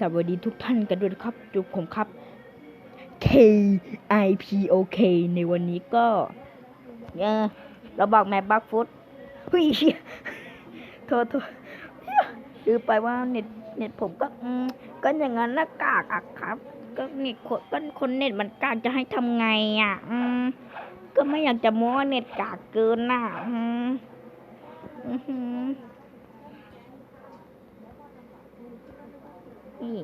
สวัสดีทุกท่านกันด้วยครับดูผมครับ K I P O K ในวันนี้ก็เออเราบอกแมปบักฟุตเฮ้ยเชี่ยโทษโทษลืมไปว่าเน็ตเน็ตผมก็อืมก็อย่างนั้นนะกากอะครับ ก็เน็ตคนก็คนเน็ตมันกากจะให้ทำไงอะ อืมก็ไม่อยากจะโม้ว่าเน็ตกากเกินน่ะอืมอือหือ นี่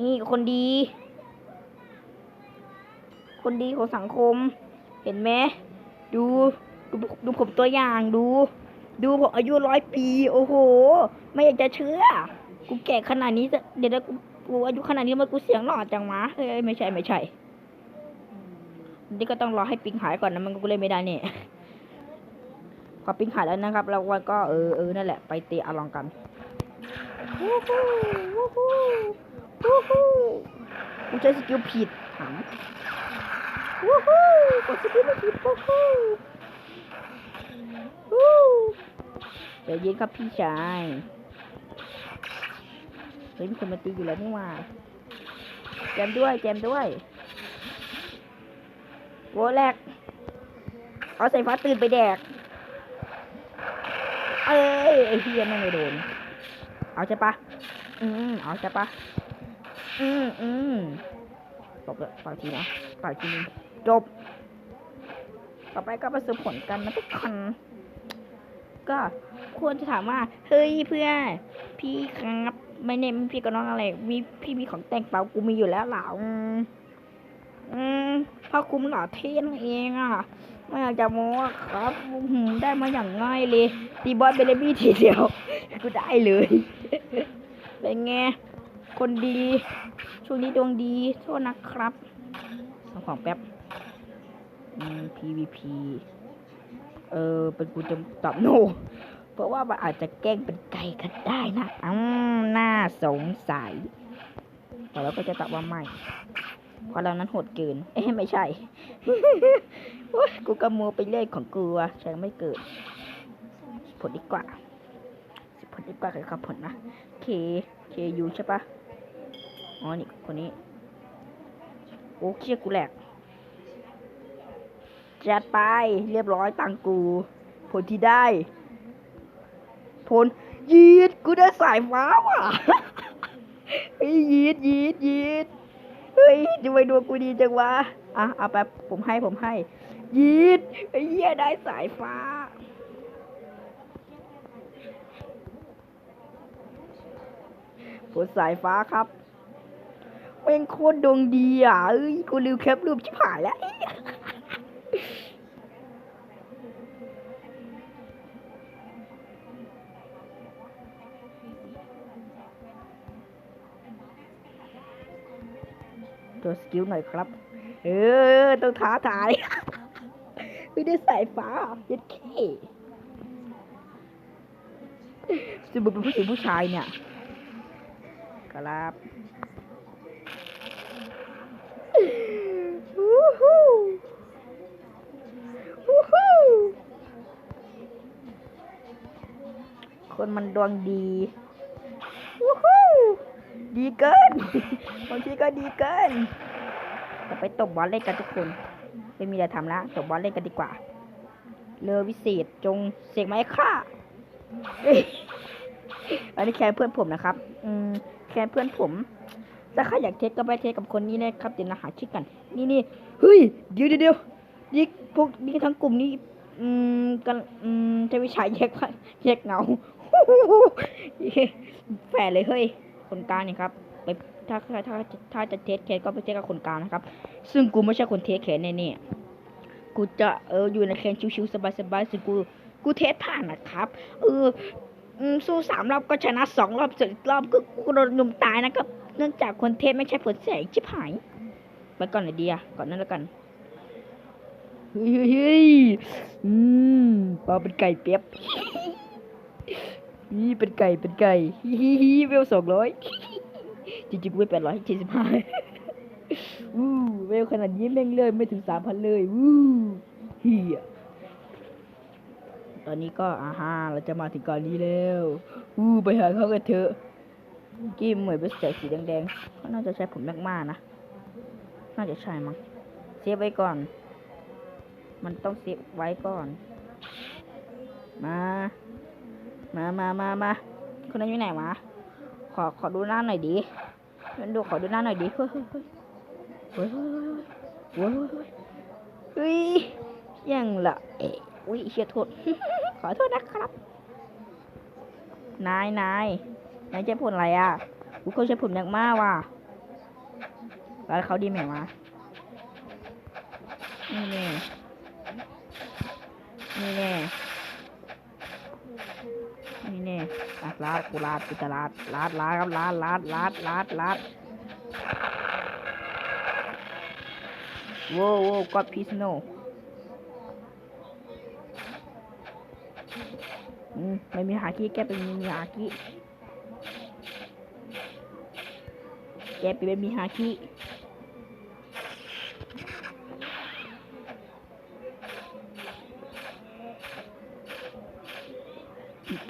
นี่คนดี คนดีของสังคม เห็นไหมดูดูดูผมตัวอย่างดู ดูผมอายุร้อยปี โอ้โห ไม่อยากจะเชื่อ กูแก่ขนาดนี้จะเดี๋ยวนะกูกูอายุขนาดนี้มันกูเสียงหล่อจังวะเฮ้ยไม่ใช่ไม่ใช่นี่ก็ต้องรอให้ปิงหายก่อนนะมันก็เล่นไม่ได้เนี่ยพอปิงหายแล้วนะครับ เราก็เออเออนั่นแหละไปเตะอลองกัน วู้ฮู้วู้ฮู้วู้ฮู้กูใช้สกิลผิดถามวู้ฮู้กดสกิลไม่ผิดวู้ฮู้วู้ใจเย็นครับพี่ชายเฮ้ยมีคนมาตีอยู่แล้วนี่ว่าแจมด้วยแจมด้วยโวแรกเอาใส่ฟ้าตื่นไปแดก เอ้ยไอ้เฮียแม่งไม่โดน เอาใช่ปะอืมเอาใช่ปะอืมอืมจบเลยฝากทีนะฝากทีนึงจบ ต่อไปก็ไปสืบผลกันนะทุกคน ก็ควรจะถามว่า เฮ้ยเพื่อน พี่ครับ ไม่เน้นพี่กับน้องอะไร มีพี่มีของแต่งเปล่ากูมีอยู่แล้วเหล่าอืมอืมพ่อคุ้มหล่อเท่นเองอะ ไม่อยากจะโม้อะครับได้มาอย่างง่ายเลยตีบอสเบลบี้ทีเดียวกูได้เลยเป็นไงคนดีช่วงนี้ดวงดีโทษนะครับเอาของแป๊บ PVP เออเป็นกูจะตอบโน เพราะว่ามันอาจจะแกล้งเป็นไก่ก็ได้นะอืมน่าสงสัย แต่เราก็จะตอบว่าไม่ เพราะเรานั้นโหดเกิน เอ๊ะไม่ใช่โอ๊ยกูกำมัวไปเรื่อยของกูอะฉันไม่เกิด ผลดีกว่า ผลดีกว่าคือคำผลนะเคเคยูใช่ปะอ๋อนี่คนนี้ โอ้เชี่ยกูแหลกจัดไปเรียบร้อยตังกู ผลที่ได้ ผลยีดกูได้สายฟ้าว่ะเฮ้ยีดยีดยีด ยทำไมดวงกูดีจังวะ อะเอาไปผมให้ผมให้ ยีดไอ้เหี้ยได้สายฟ้า ผลสายฟ้าครับเป็นโคตรดวงดีอะเอ้ยกูลืมแคปรูปชิบหายแล้ว วสกิลหน่อยครับ เออต้องท้าทายไม่ได้ใสายฟ้าย็ดเค้สมบุเป็นผู้หญิงผู้ชายเนี่ยครับวู้ฮู้วู้ฮู้คนมันดวงดี เกินบางทีก็ดีเกินเราไปตบบอลเล่นกันทุกคนไม่มีอะไรทำแล้วตบบอลเล่นกันดีกว่าเรือวิเศษจงเสกไม้ฆ่าอันนี้แค่เพื่อนผมนะครับ อืมแค่เพื่อนผมถ้าใครอยากเทสก็ไปเทสกับคนนี้นะครับเดี๋ยวนะหาชื่อกัน นี่นี่เฮ้ยเดี๋ยวเดี๋ยวยวนี่พวกนี่ทั้งกลุ่มนี้ อืมกันอืมใช้วิชาแยกแยกเงาแฝดเลยเฮ้ยคนกลางนี่ครับ ไปถ้าถ้าถ้าถ้าจะเทสแคสก็ไปเทสกับคนกลางนะครับ ซึ่งกูไม่ใช่คนเทสแคสแน่ๆกูจะเอออยู่ในแคนชิวๆสบายๆซึ่งกูกูเทสผ่านนะครับ เออสู้สามรอบก็ชนะสองรอบส่วนอีกรอบก็กูโดนยุมตายนะครับ เนื่องจากคนเทสไม่ใช่ผลแสงชิบหายไปก่อนเลยดีอะก่อนนั้นแล้วกันเฮ้ยเฮ้ยเฮ้ยอืมปลาเป็นไก่เปียบนี่เป็นไก่เป็นไก่ฮิฮิฮิเวลสองร้อย จริงๆกูไม่แปดร้อยเจ็ดสิบห้าวู้เวลขนาดนี้แม่งเลยไม่ถึงสามพันเลยวู้เฮียตอนนี้ก็อ่าฮะเราจะมาถึงก่อนนี้แล้วอู้ไปหาเขากันเถอะกี้เหมือนเป็นแสงสีแดงๆก็น่าจะใช้ผลแมกมานะ น่าจะใช่มั้งเซฟไว้ก่อน มันต้องเซฟไว้ก่อน มา มามามามาคนนั้นอยู่ไหนวะ ขอขอดูหน้าหน่อยดิมันดูขอดูหน้าหน่อยดิเฮ้ยเฮ้ยเฮ้ยเฮ้ยยังละเอ้อุ้ยเชียโทษ ขอโทษนะครับ นายนายนายใช้ผลอะไรอะกูเขาใช้ผลหนักมากว่ะแล้วเขาดีไหมวะนี่ ลาดกูลาดกูจะลาดลาดลาดครับลาดลาดลาดลาดลาดโว้โว้ก็พีสโนอืมไม่มีหากี้แกเป็นมีหากี้แกเป็นมีหากี้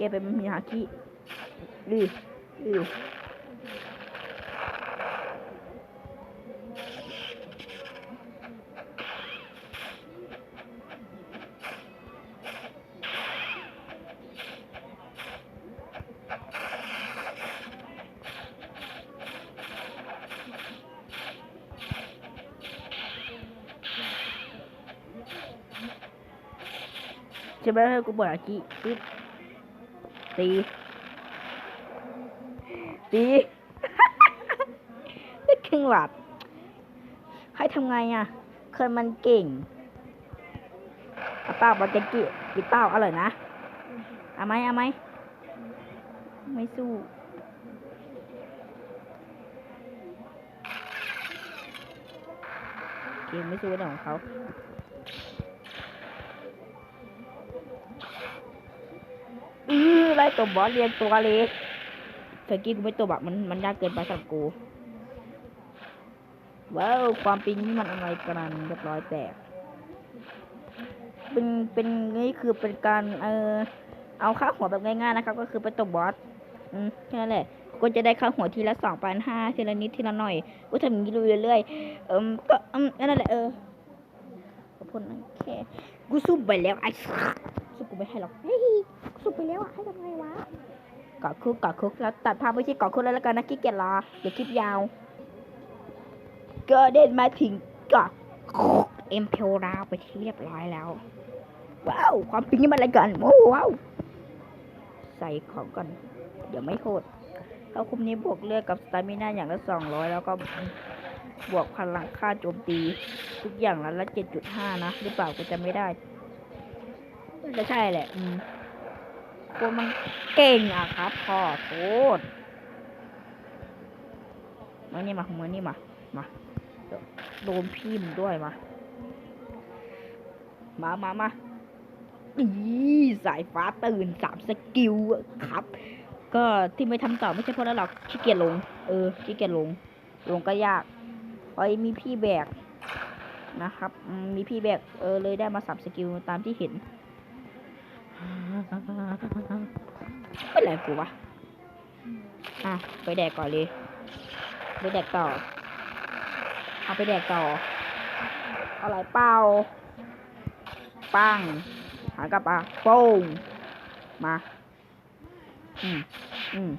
แกไปมันมีหากี้ đi. Đi Coba aku buat lagi Tip Tip มให้กูบอกหากี้ปึ๊บตีตีได้ครึ่งหลอดให้ทำไงอะเคยมันเก่งเอาเป้าบอลเจนกี้กิเป้าอร่อยนะเอาไหมเอาไหมไม่สู้เกมไม่สู้เรื่องของเขาอือไล่ตัวบอสเรียงตัวเลย เธอกี้กูไม่ตัวบักมันมันยากเกินไปสำหรับกูว้าวความปิงนี่มันอะไรกันเรียบร้อยแตกเป็นเป็นนี่คือเป็นการเออเอาค่าหัวแบบง่ายๆนะครับ ก็คือไปตบบอสอืมแค่นั้นแหละก็จะได้ค่าหัวทีละสองพันห้าทีละนิดทีละหน่อยก็ทำอย่างนี้เรื่อยๆเอิมก็อืมนั่นแหละเออขอบคุณนะแค่กูสู้ไปแล้วไอ้สู้กูไม่ให้หรอกเฮ้ยสู้ไปแล้วอะให้ทำไงวะ กาะคุกเกาะคุกแล้วตัดภาพไปที่เกาะคุกแล้วแล้วกันนะขี้เกียจรอเดี๋ยวคลิปยาว ก็เดินมาถึงเกาะคุกเอ็มเพลราวไปที่เรียบร้อยแล้ว ว้าว ความปิงนี่มันอะไรกันโอ้ว้าวใส่ของก่อน เดี๋ยวไม่โคตรเขาคุมนี้บวกเลือดกับสตามิน่าอย่างละสองร้อยแล้วก็บวกพลังค่าโจมตี ทุกอย่างละละเจ็ดจุดห้านะ หรือเปล่าก็จะไม่ได้จะใช่แหละ อืม ตัวมันเก่งอะครับพ่อโทษมานี่มามานี่มา มาโดนพิมพ์ด้วยมา มามามาอีสายฟ้าตื่นสามสกิลอะครับ ก็ที่ไม่ทำต่อไม่ใช่เพราะแล้วหรอกขี้เกียจลง เออขี้เกียจลง ลงก็ยากเพราะมีพี่แบกนะครับ มีพี่แบกเออเลยได้มาสับสกิลตามที่เห็น เป็นไรกูวะ อะ ไปแดกก่อนเลย ไปแดกต่อ เอาไปแดกต่อ อะไรเป้า ปัง หากลับอะโป้ง มา อืม อืม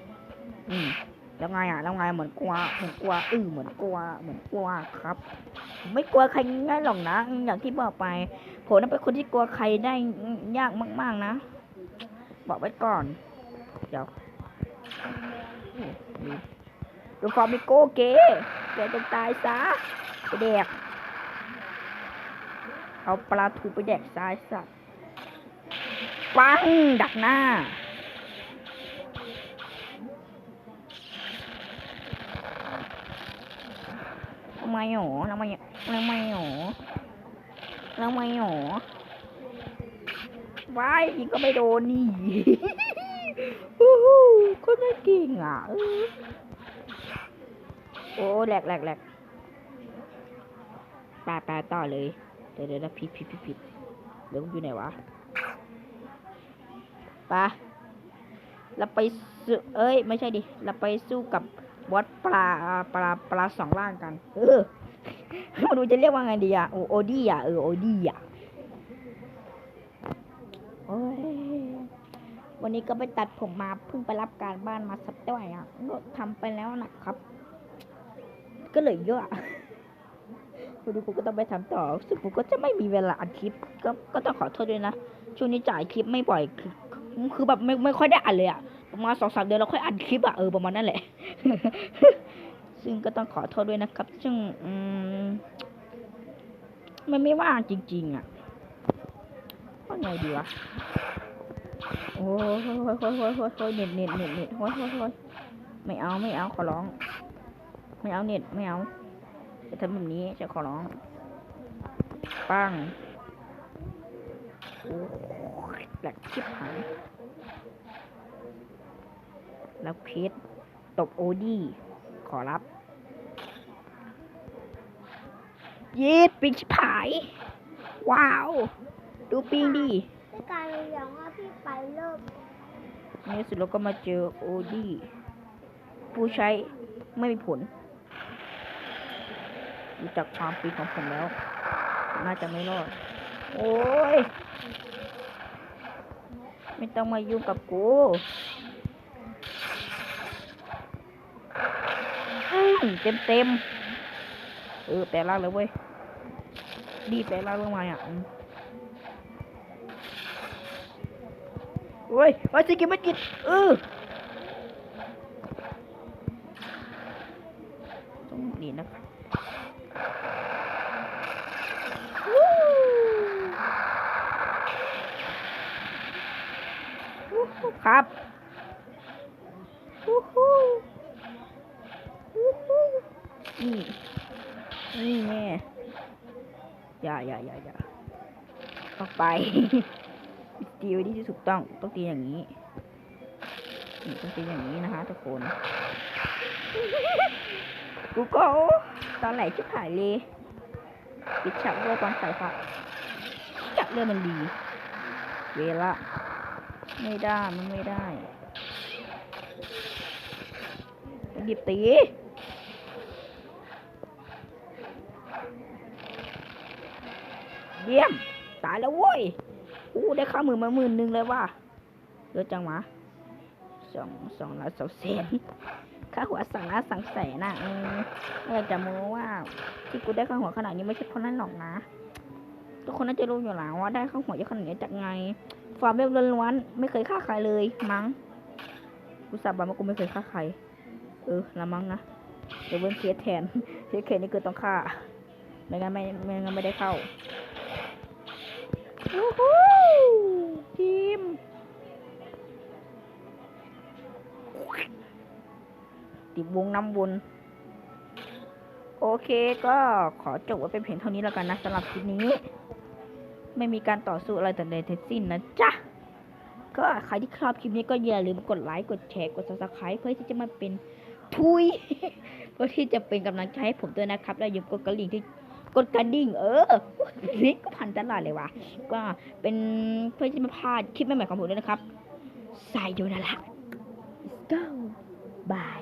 อืมแล้วไงอะแล้วไงเหมือนกลัวเหมือนกลัวอือเหมือนกลัวเหมือนกลัวครับ ไม่กลัวใครง่ายหรอกนะ อย่างที่บอกไปผมนั้นเป็นคนที่กลัวใครได้ยากมาก ๆ นะ บอกไว้ก่อน เดี๋ยวดูฟอร์มิโก้เก๋แกจงตายซะไปแดก เอาปลาทูไปแดกซ้ายสัตว์ปัง ดักหน้า ทำไมหรอทำไมทำไมหรอทำไมหรอ ว้ายยิงก็ไม่โดนนี่ฮู้ฮู้คนไม่เก่งอะโอ้แหลกแหลกแหลกปาปาต่อเลย เดี๋ยวเดี๋ยวผิดผิดผิดผิดเดี๋ยวอยู่ไหนวะไปะเราไปสู้เอ้ย ไม่ใช่ดิ เราไปสู้กับบอสปลาปลาปลาสองล่างกัน เออมาดูจะเรียกว่าไงดีอะโอโอดี้อะเออโอดี้อะ โอ้ย วันนี้ก็ไปตัดผมมาเพิ่งไปรับการบ้านมาสักด้อยอะก็ทำไปแล้วนะครับ ก็เลยเยอะอะวันนี้ผมก็ต้องไปทำต่อซึ่งผมก็จะไม่มีเวลาอัดคลิป ก็ก็ต้องขอโทษด้วยนะช่วงนี้จ่ายคลิปไม่บ่อยคือคือแบบไม่ไม่ค่อยได้อัดเลยอะประมาณสองสามเดือนเราค่อยอัดคลิปอะเออประมาณนั่นแหละ ซึ่งก็ต้องขอโทษด้วยนะครับ ซึ่งอืมมันไม่ว่างจริง ๆอะว่าไงดีวะ โอ้ยโอ้ยโอ้ยโอ้ยโอ้ยโอ้ยโอ้ยเน็ตเน็ตเน็ตเน็ตโอ้ยโอ้ยโอ้ยไม่เอาไม่เอาขอร้อง ไม่เอาเน็ตไม่เอาจะทำแบบนี้จะขอร้องปังโอ้ยแหลกชิบหายแล้วเพชรตบโอดี้ ขอรับเย็ดปิงชิบหาย ว้าว ดูปิงดี การยังว่าพี่ไปเลิกในที่สุดเราก็มาเจอโอดี้ผู้ใช้ไม่มีผลดูจากความปีนของผมแล้ว น่าจะไม่รอด โอ้ย ไม่ต้องมายุ่งกับกูเต็มเต็ม เออ แปลร่างเลยเว้ย ดีแปลร่างลงมาอะ โอ้ยโอ้ยสกิลไม่กินเออต้องดีนะครับวู้วู้ฮู้ฮู้ฮู้วู้ฮู้นี่นี่แน่อย่าอย่าอย่าอย่าออกไป ตีไว้ที่ถูกต้องต้องตีอย่างนี้นี่ต้องตีอย่างนี้นะคะ ทุกคนกูก็ตอนไหนชิบหายเลยปิดฉับด้วยตอนใส่ฟ้าจับเรื่องมันดี เวลาไม่ได้มันไม่ได้หยิบตีเยี่ยมตายแล้วเว้ย อู้ได้ค่ามือมาหมื่นหนึ่งเลยว่ะเยอะจังวะสองสองล้านสองแสนค่าหัวสองล้านสองแสนน่ะเออไม่อยากจะโม้ว่า ที่กูได้ค่าหัวขนาดนี้ไม่ใช่เพราะนั่นหรอกนะทุกคนน่าจะรู้อยู่แล้วว่าได้ค่าหัวเยอะขนาดนี้จากไงฟาร์มเว็บล้วนๆไม่เคยฆ่าใครเลยมั้งกูสาบานว่ากูไม่เคยฆ่าใคร เออละมั้งนะเดี๋ยวเว้นเคสแทนเคสเคสนี่คือต้องฆ่าไม่งั้นไม่ไม่งั้นไม่ได้เข้า วู้ฮู้ทีมติดวงน้ำวนโอเคก็ขอจบไว้เป็นเพียงเท่านี้แล้วกันนะสำหรับคลิปนี้ ไม่มีการต่อสู้อะไรแต่ใดทั้งสิ้นนะจ๊ะก็ใครที่ชอบคลิปนี้ก็อย่าลืมกดไลค์กดแชร์กด subscribe เพื่อที่จะมาเป็นทุย เพื่อที่จะเป็นกำลังใจให้ผมด้วยนะครับ แล้วอย่าลืมกดกระดิ่งที่ กดกระดิ่ง เออนี่ก็พันตลอดเลยว่ะก็เป็นเพื่อที่มาพลาดคลิปใหม่ๆของผมด้วยนะครับสายโยนาละ let's go bye